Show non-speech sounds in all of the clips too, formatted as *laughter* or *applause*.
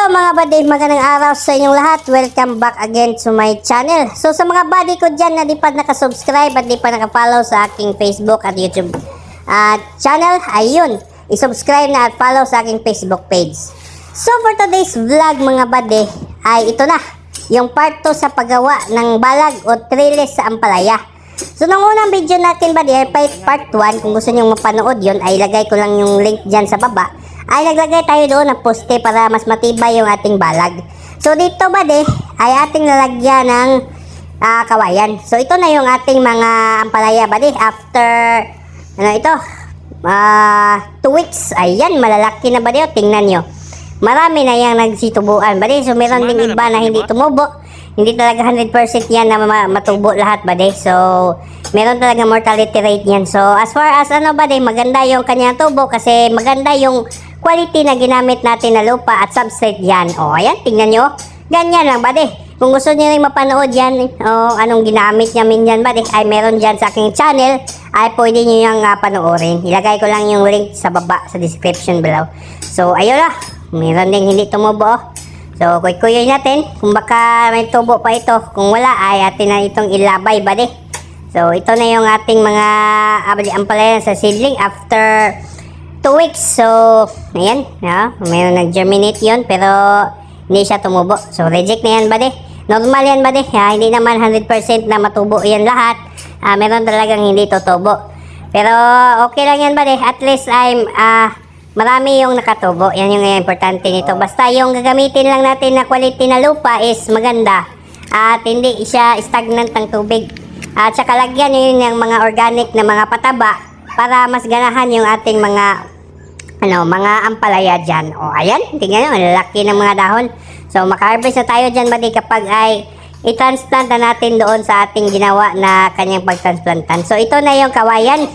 Hello mga buddy, magandang araw sa inyong lahat. Welcome back again to my channel. So sa mga buddy ko dyan na di pa nakasubscribe at di pa nakafollow sa aking Facebook at YouTube at channel, ayun, isubscribe na at follow sa aking Facebook page. So for today's vlog mga buddy, ay ito na, yung part 2 sa paggawa ng balag o trellis sa Ampalaya. So nung unang video natin buddy ay part 1, kung gusto nyo mapanood yun, ay lagay ko lang yung link dyan sa baba ay naglagay tayo doon ng poste para mas matibay yung ating balag. So dito ba de, ay ating lalagyan ng ah, kawayan. So ito na yung ating mga ampalaya ba de, after ano ito, ah, two weeks, ayan, malalaki na ba de, tingnan nyo. Marami na yung nagsitubuan ba de, so meron ding iba na hindi tumubo. Hindi talaga 100% yan na ma- matubo lahat ba. So, meron talaga mortality rate yan. So, as far as ano ba de, maganda yung kanyang tubo kasi maganda yung quality na ginamit natin na lupa at substrate yan. O, ayan, tingnan nyo. Ganyan lang ba. Kung gusto niyo rin mapanood yan, o anong ginamit namin yan ba ay meron dyan sa aking channel, ay pwede nyo yung uh, panoorin. Ilagay ko lang yung link sa baba, sa description below. So, ayun na. Meron ding hindi tumubo. So, kuy-kuyoy natin kung baka may tubo pa ito. Kung wala, ay atin na itong ilabay ba de. So, ito na yung ating mga ampalaya sa seedling after 2 weeks. So, ayan. Yeah, mayroon nag-germinate yun, pero hindi siya tumubo. So, reject na yan ba de. Normal yan ba de. Ah, hindi naman 100% na matubo yan lahat. Ah, meron talagang hindi tutubo. Pero, okay lang yan ba de. At least I'm, ah, Marami yung nakatubo. Yan yung importante nito. Basta yung gagamitin lang natin na quality na lupa is maganda. At hindi siya stagnant ng tubig. At saka lagyan yun yung mga organic na mga pataba para mas ganahan yung ating mga ano, mga ampalaya dyan. O, ayan. Tingnan nyo, ang laki ng mga dahon. So, maka-harvest na tayo dyan, buddy, kapag ay i-transplant na natin doon sa ating ginawa na kanyang pagtransplantan. So, ito na yung kawayan.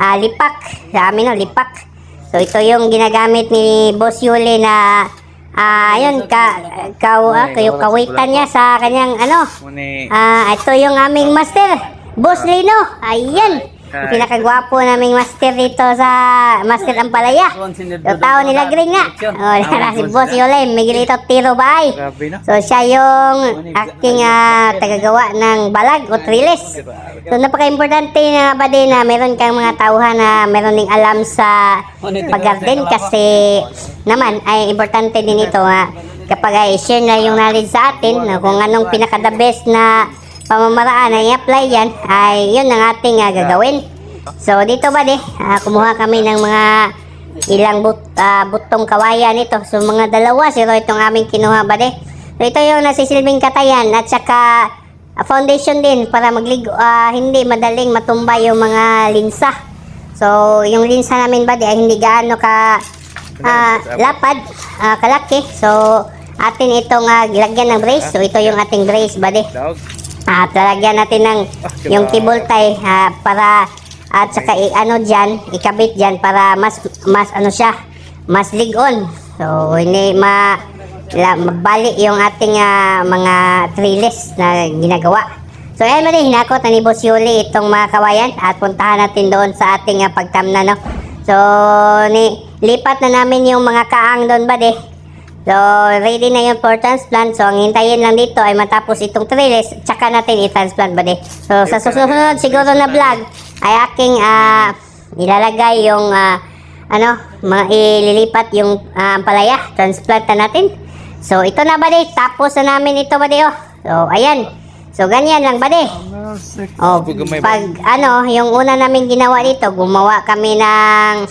Ah, lipak. Sa amin, no, lipak. So ito yung ginagamit ni Boss Yuli na ah ayun ka ka ah, kayo kawitan niya sa kanyang ano Muni. ah ito yung aming master Boss Lino ayan yung pinakagwapo naming master dito sa Master Ampalaya yung tao nila green nga. oh na si Boss Yuli Miguelito Tiro Bay. So siya yung aking ah, tagagawa ng balag o trilis. So napaka-importante na ba din na meron kang mga tauhan na meron ding alam sa pag-garden? Kasi naman ay importante din ito nga. Kapag ay share na yung knowledge sa atin na kung anong pinaka-the best na pamamaraan na i-apply yan ay yun ang ating ah, gagawin. So dito ba di, ah, kumuha kami ng mga ilang but, ah, butong kawayan ito. So mga dalawa, zero itong aming kinuha ba de. So ito yung nasisilbing katayan at saka foundation din para magligo, ah, hindi madaling matumba yung mga linsa. So yung linsa namin ba di ay hindi gaano ka ah, lapad, ah, kalaki. So atin itong uh, lagyan ng brace. So ito yung ating brace ba de. At lalagyan natin ng yung cable tie ah, para at saka i- ano diyan, ikabit diyan para mas mas ano siya, mas ligon. So hindi ma la, mabali yung ating ah, mga trellis na ginagawa. So ayan mo din, hinakot na ni Boss Yuli itong mga kawayan at puntahan natin doon sa ating uh, pagtamna no. So ni lipat na namin yung mga kaang doon ba de. So, ready na yun for transplant. So, ang hintayin lang dito ay matapos itong trellis, tsaka natin i-transplant ba di? So, sa susunod siguro na vlog, ay aking ah, ilalagay yung ah, ano, mga ililipat yung ah, palaya, transplant na natin. So, ito na ba di? Tapos na namin ito ba di? Oh. So, ayan. So, ganyan lang ba? Oh, pag ano, yung una namin ginawa dito, gumawa kami ng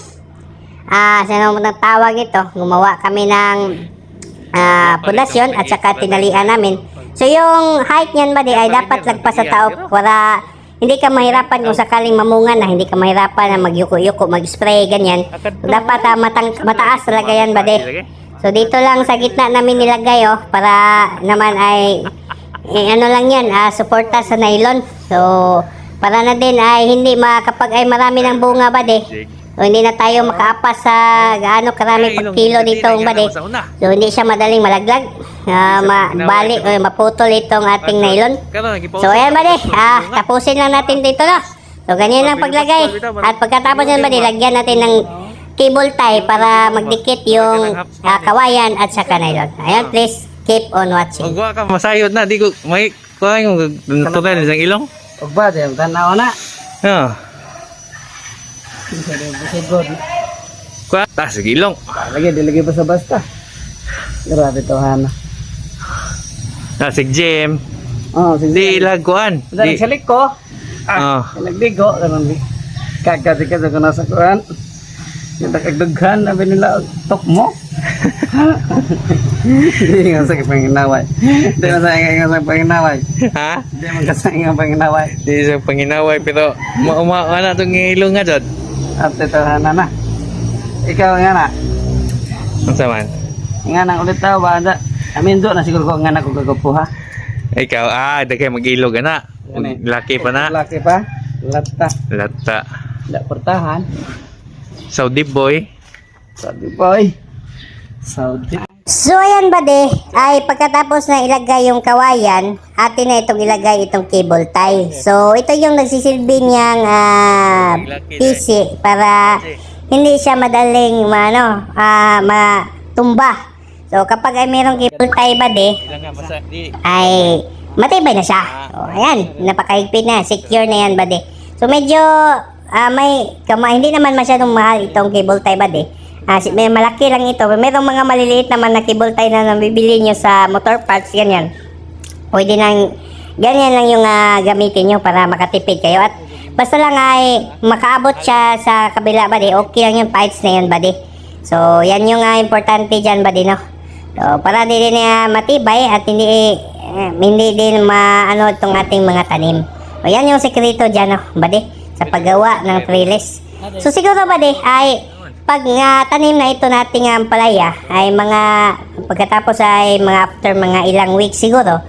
ah, sino mo tawag ito? Gumawa kami ng ah, pundasyon at saka tinalian namin. So yung height niyan ba di ay dapat lagpas sa tao para hindi ka mahirapan kung sakaling mamungan na hindi ka mahirapan na magyuko-yuko, mag-spray, ganyan. So, dapat ah, matang, mataas talaga yan ba di? So dito lang sa gitna namin nilagay oh para naman ay *laughs* eh, ano lang yan, ah, suporta sa nylon. So para na din ay hindi ma kapag ay marami ng bunga ba di? So hindi na tayo makaapas sa gaano karami pag kilo dito ba di? So hindi siya madaling malaglag. Ah, mabali o maputol itong ating nylon. So ayan ba di? Ah, tapusin lang natin dito no. So ganyan lang paglagay. At pagkatapos yan ba di, lagyan natin ng cable tie para magdikit yung ah, kawayan at saka nylon. Ayan, please keep on watching. Magwa ka, masayod na. Di ko, may, kuha yung tunan isang ilong. Og ba, tanaw na. Ha. Isa rin busid god. Kuha, tas, sige ilong. Lagi, di lagi basta basta. Grabe to, Hana. Ah, si Jem. Oh, sige. Di ilag kuhan. Dari Di, sa liko. ah, ganun di. Kagkati ka sa kuna sa kuhan. Yung nakagdughan, nabi nila, tok mo. *laughs* Hindi nga sa panginaway. Hindi nga sa nga sa panginaway. ha? Hindi man kasi nga panginaway. Di sa panginaway, pero mauma na itong ilong nga dyan. At ito, Hana na. Ikaw nga na. Ang saman. Nga nang ulit tao ba? Anda. Amin do na siguro ko nga na ko gagapuha. Ikaw, ah, dagay mag-ilog na. Yan eh. Laki pa na. Laki pa. Lata. Lata. Tidak portahan. Saudi boy. Saudi boy. Saudi. So ayan ba de, ay pagkatapos na ilagay yung kawayan, atin na itong ilagay itong cable tie. So ito yung nagsisilbi niyang ah, PC para hindi siya madaling maano, ah, matumba. So kapag ay mayroong cable tie ba de, ay matibay na siya. O, ayan, napakahigpit na, secure na yan bade. So medyo ah, may kama, hindi naman masyadong mahal itong cable tie bade. Ah, may malaki lang ito. Merong mga maliliit naman na cable tie na nabibili nyo sa motor parts, ganyan. Pwede nang, ganyan lang yung ah, gamitin nyo para makatipid kayo. At basta lang ay makaabot siya sa kabila bade, okay lang yung parts na yun bade. So, yan yung ah, importante dyan bade, no? So, para di din niya matibay at hindi eh, hindi din maano itong ating mga tanim. O yan yung sekreto dyan, no, bade, sa paggawa ng trellis. So siguro bade ay pag nga tanim na ito nating ang palaya ay mga pagkatapos ay mga after mga ilang weeks siguro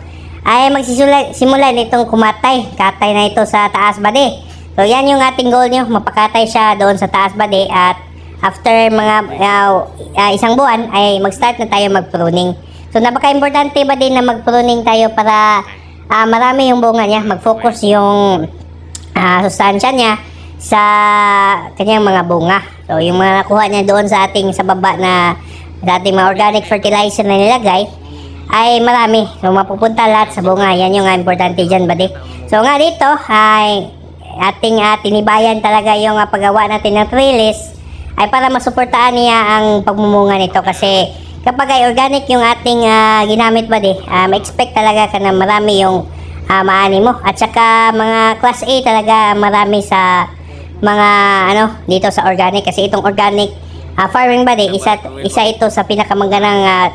ay magsisimula simula nitong kumatay. Katay na ito sa taas bade. So yan yung ating goal nyo, mapakatay siya doon sa taas bade at after mga uh, uh, isang buwan ay mag-start na tayo mag-pruning. So napaka-importante ba din na mag-pruning tayo para ah, marami yung bunga niya, mag-focus yung ah, sustansya niya sa kanyang mga bunga. So yung mga nakuha niya doon sa ating sa baba na sa ating mga organic fertilizer na nilagay ay marami. So mapupunta lahat sa bunga. Yan yung importante dyan, buddy. So nga dito ay ating uh, tinibayan talaga yung ah, paggawa natin ng trellis ay para masuportaan niya ang pagmumunga nito kasi kapag ay organic yung ating ah, ginamit di, ah, ma-expect talaga ka na marami yung ah, maani mo. At saka mga class A talaga marami sa mga ano dito sa organic kasi itong organic ah, farming ba isa, isa ito sa pinakamagandang ah,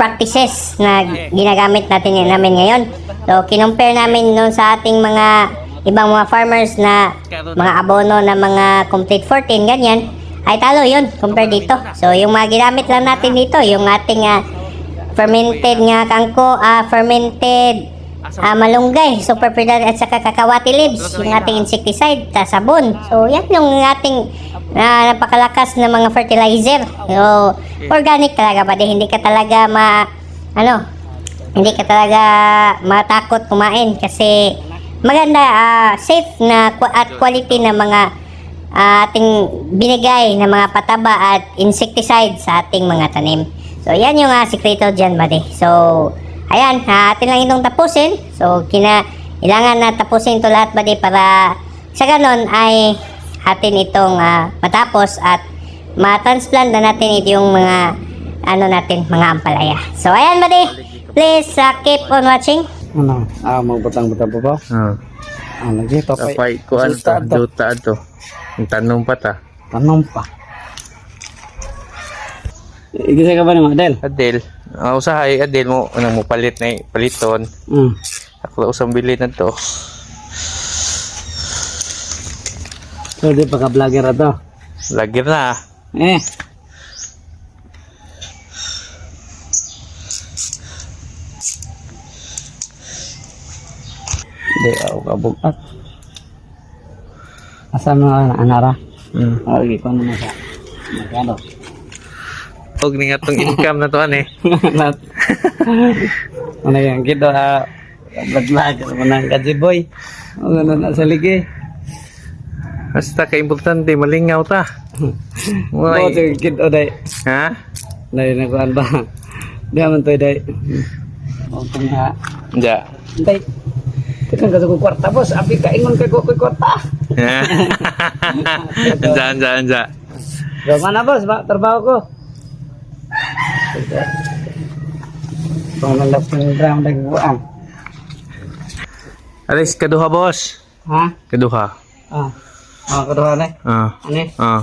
practices na ginagamit natin namin ngayon. So, kinumpare namin noon sa ating mga ibang mga farmers na mga abono na mga complete 14, ganyan, ay talo yun compare dito. So, yung mga ginamit lang natin dito, yung ating ah, fermented nga kangko, ah, fermented ah, malunggay, super predator at saka kakawati leaves, yung ating insecticide, ta sabon. So, yan yung ating ah, napakalakas na mga fertilizer. So, organic talaga ba? Hindi ka talaga ma, ano, hindi ka talaga matakot kumain kasi maganda, ah, safe na at quality na mga ah, ating binigay na mga pataba at insecticide sa ating mga tanim. So, yan yung uh, sikreto dyan, buddy. So, ayan, atin lang itong tapusin. So, kina, kailangan na tapusin ito lahat, buddy, para sa ganon ay atin itong ah, matapos at ma-transplant na natin ito yung mga ano natin, mga ampalaya. So, ayan, buddy. Please ah, keep on watching. Ano? Ah, magbutang-butang pa ba? Ah. Ah, lagi, papay. Kapay ko ano to, Juta to. Ang tanong pa ta. Tanong pa. Igisa ka ba ni Adel? Adel, uh, usahay Adel mo, anong mo palit na paliton. Hmm. Ako usang bili na to. So, di pa ka-vlogger ato. Lagir na. ah. Eh. Di ako kabugat. Asa mo na anara? Hmm. Lagi ko naman siya. Magkano? Huwag ni nga tong income na to *laughs* ane. Lahat. Ano yan? Kito, ah, vlog-vlog. Ano na, kaji boy. O, ano na sa ligi. Basta ka-importante, malingaw ta. *laughs* Oo, Uy. sige, kid o day. Ha? Day na kuhan ba? Di man to day. O kung ha. Ja. Day. Tekan ka sa kwarta, boss. Abi ka ingon kay ko kwarta. Anja, anja, *laughs* anja. Gama na, boss. Ba, trabaho ko. Kung nalas ng drum na gubuan. Alis, kaduha, boss. Ha? Kaduha. Ah. Ah, kaduha na. Ah. Ani? Ah.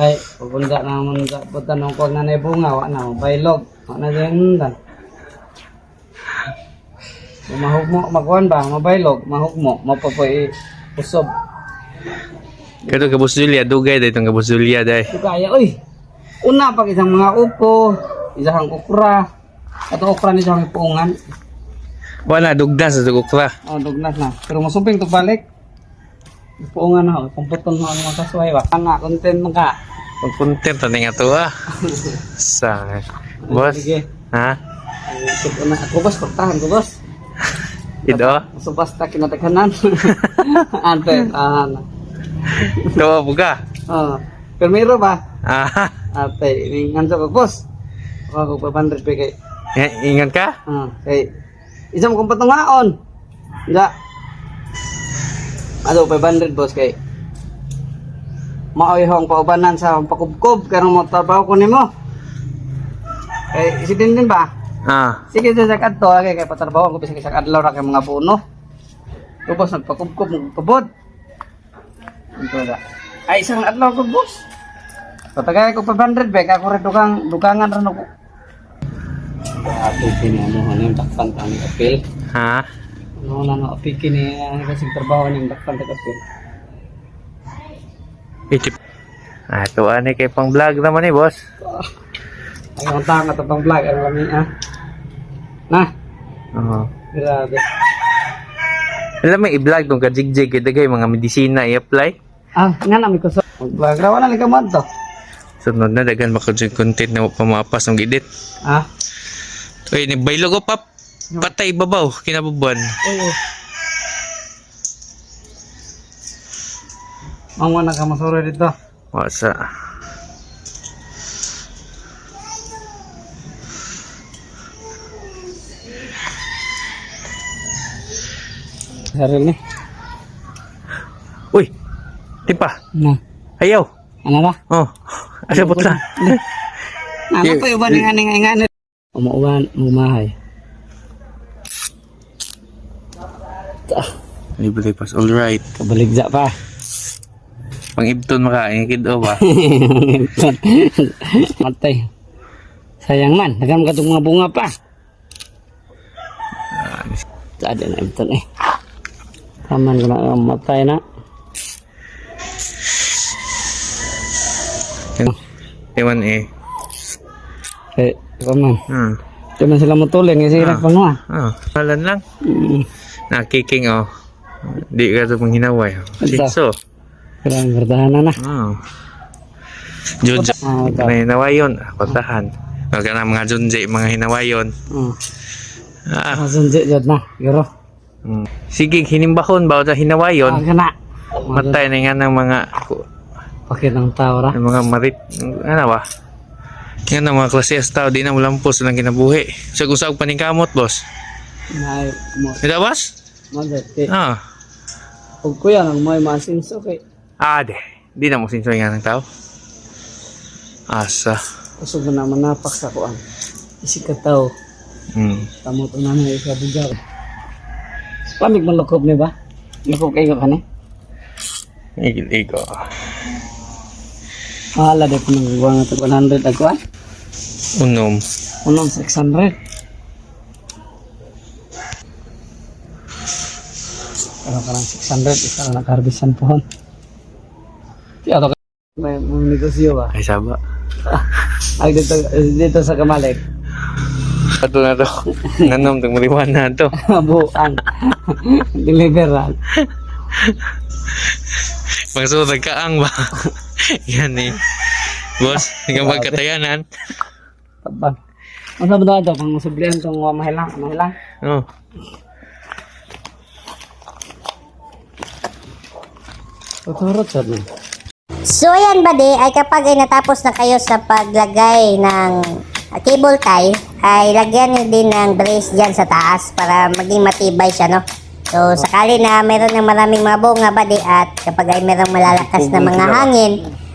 Ay, pupunta na naman sa punta nung kog na bunga, wa na, bailog. Wa na dyan dan. Mahugmo, magkuhan ba? Mabailog, mahugmo, mapapoy usob. Kato kabus Julia, dugay dahil itong kabus Julia. Di kaya, uy! Una pag isang mga upo, isang okra, ato okra ni isang ipuungan. Wala, dugdas sa tukukra. Oh, dugnas na. Pero masuping to balik. Ipuungan na, kumputon mo ang mga kasway ba? Ang nga, content mo ka. Pag content, ano nga to ah. *laughs* Sa, boss. Sige. Ha? Ay, Ako na, boss, kortahan ko boss. *laughs* Ido? So basta kinataghanan. *laughs* Ante, ah, Tawa po ka? oh. Permiro ba? Ah, *laughs* Ate, ningan sa boss. Ako ko 500 pe kay. i- ingat ka? Ah, kay isa mo kong patungaon. Nga. Ano, 500 boss kay. Maoy hong paubanan sa akong pakubkob karong mo trabaho ko nimo. Kay isidin din ba? Ah, Sige sa sakad to, kay kay patrabaho ko bisag sa adlaw ra kay mga puno. Tapos nagpakubkob ng kabod. Ito na. Ay isang adlaw ko boss. Patagay ko 500 bek ako rin dukang dukangan rin ako. Ato pinano ano yung takpan tang apil. ha? Ano na no apil kini ang kasi trabaho ng takpan tang apil. Itip. Ah, ito ani kay pang vlog naman eh, boss. Ay ang tanga to pang vlog ang lami ah. Na, Oo. grabe. Alam mo, i-vlog tong kajigjig, kaya mga medisina i-apply. Ah, nga na mi ko. Vlog raw na lang kamad to. Sunod na, dagan makajig content na pamapas ng gidit. Ah. Uy, ni bailog o pap. Patay babaw, kinabubuan. Oo. Mangwa na ka masuro dito. Wasa. Saril ni. Uy! Tipa! Na. Ayaw! Ano ba? Oh! Asa putla? Ano pa yung baning aning ingan? Umuwan, umahay. Libre pas, alright. Kabaligza pa. Pang ibton makain, kido ba? *laughs* Matay. Sayang man, nagam ka mga bunga pa. Ada na ito eh. Taman ko na matay na. Ewan eh. Eh, taman. Hmm. Di man sila mutuling, eh, sila pa nga. Ah, halan lang. Mm. Nakiking oh. Di ka ito panghinaway. Ito. Sitso. Kailangan bertahanan na. Oh. Junjo. Ah, ito. Mga hinawayon. Kotahan. Huwag ka na mga junji, mga hinawayon. Mm. Ah. Masunjit jod na, giro. Mm. Sige, hinimbakon ba sa Ah, hinawayon? kana. Matay na nga ng mga Pakit ng tao ra. ng mga marit ano ba? Yan ang mga klase S tao, di na mulampos lang kinabuhi. Sa kung saan paningkamot, boss. Na mo Ito, boss? magati. Ah. Ug kuya nang may masinso kay Ah, de. Di na mo sinsoy nga ng tao. Asa. usog na manapak sa kuan. Isig ka tao, Hmm. tamo to na may sa bugaw. Pamig man lukob ni ba? Lukob kayo ka ni? Igil-igo. Hala de ko nang guwang ito 100 ang kuan. Unom. Unong 600. Ano ka lang 600, isa lang nakarbisan pohon. Kaya to may may negosyo ba? Ay, saba. *laughs* Ay dito dito sa Kamalek. Ito na to. *laughs* Nanom, itong maliwan na to. *laughs* Buang. Deliveran. Pagsunod, nagkaang ba? *laughs* Yan eh. Boss, hanggang magkatayanan. Tabang. Ang sabi daw ito, pang sublihan itong uh, mahilang, mahilang. Oh. Tuturot sa mo. So ayan buddy, ay kapag ay natapos na kayo sa paglagay ng cable tie, ay lagyan nyo din ng brace dyan sa taas para maging matibay siya, no? So sakali na meron ng maraming mga bunga buddy at kapag ay merong malalakas na mga hangin,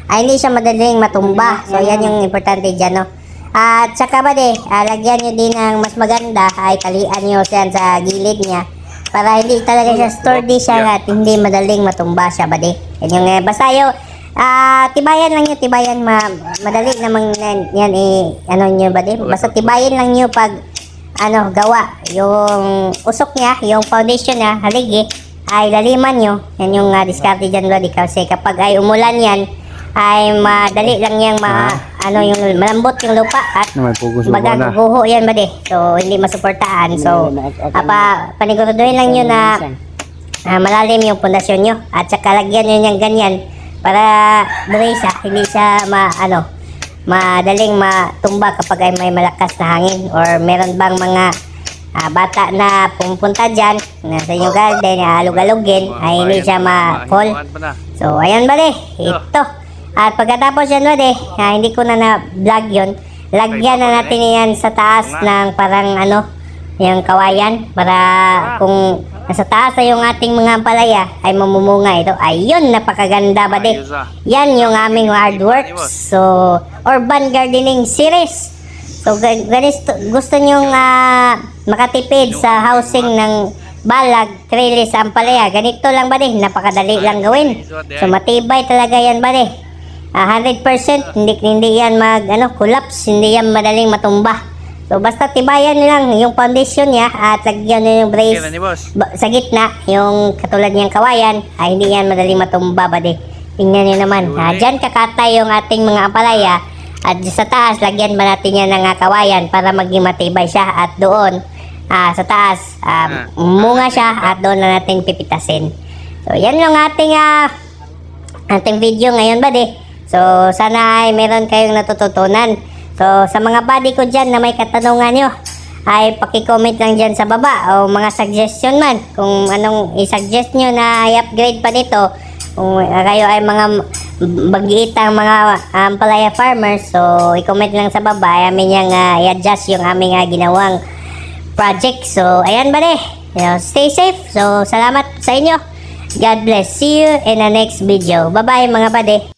ay hindi siya madaling matumba. So yan yung importante dyan, no? At saka buddy, ah, lagyan nyo din ng mas maganda ay talian nyo siya sa gilid niya para hindi talaga siya sturdy siya at hindi madaling matumba siya buddy. Yan yung eh, basta yung Ah, tibayan lang yun, tibayan ma madali namang yan, yan eh, ano nyo ba din? Basta tibayan lang nyo pag ano, gawa. Yung usok niya, yung foundation niya, haligi, ay laliman nyo. Yan yung uh, diskarte dyan, Lodi. Kasi kapag ay umulan yan, ay madali lang yang ma, ano yung malambot yung lupa at baga guho yan ba di? So, hindi masuportahan. So, apa, paniguruduhin lang nyo na ah, malalim yung pundasyon nyo at saka lagyan nyo niyang ganyan para brace ah, hindi siya ma, ano, madaling matumba kapag ay may malakas na hangin or meron bang mga ah, bata na pumunta dyan na sa inyong garden, na alug-alugin ay hindi siya ma-fall. So, ayan ba Ito. At pagkatapos yan ba ah, hindi ko na na-vlog yun. Lagyan na natin yan sa taas ng parang ano, yung kawayan para kung nasa taas na yung ating mga palaya ay mamumunga ito. Ayun, napakaganda ba Yan yung aming hard works. So, urban gardening series. So, ganito, gusto nyong ah, makatipid sa housing ng balag, trellis, ampalaya. Ganito lang ba Napakadali lang gawin. So, matibay talaga yan ba Ah, 100% hindi hindi yan mag ano collapse, hindi yan madaling matumba. So basta tibayan nyo lang yung foundation niya at lagyan nyo yung brace boss. ba- sa gitna, yung katulad niyang kawayan, ay hindi yan madaling matumba ba Tingnan nyo naman. Ah, dyan kakatay yung ating mga apalaya at sa taas, lagyan ba natin yan ng ah, kawayan para maging matibay siya at doon ah, sa taas, ah, munga siya at doon na natin pipitasin. So yan yung ating ah, ating video ngayon ba So, sana ay meron kayong natututunan. So, sa mga buddy ko dyan na may katanungan nyo, ay pakicomment lang dyan sa baba o mga suggestion man. Kung anong i-suggest nyo na i-upgrade pa dito kung kayo ay mga bagiitang mga um, palaya farmers so i-comment lang sa baba. Ay amin yung uh, i-adjust yung aming uh, ginawang project. So ayan ba you know, stay safe. So salamat sa inyo. God bless. See you in the next video. Bye bye mga buddy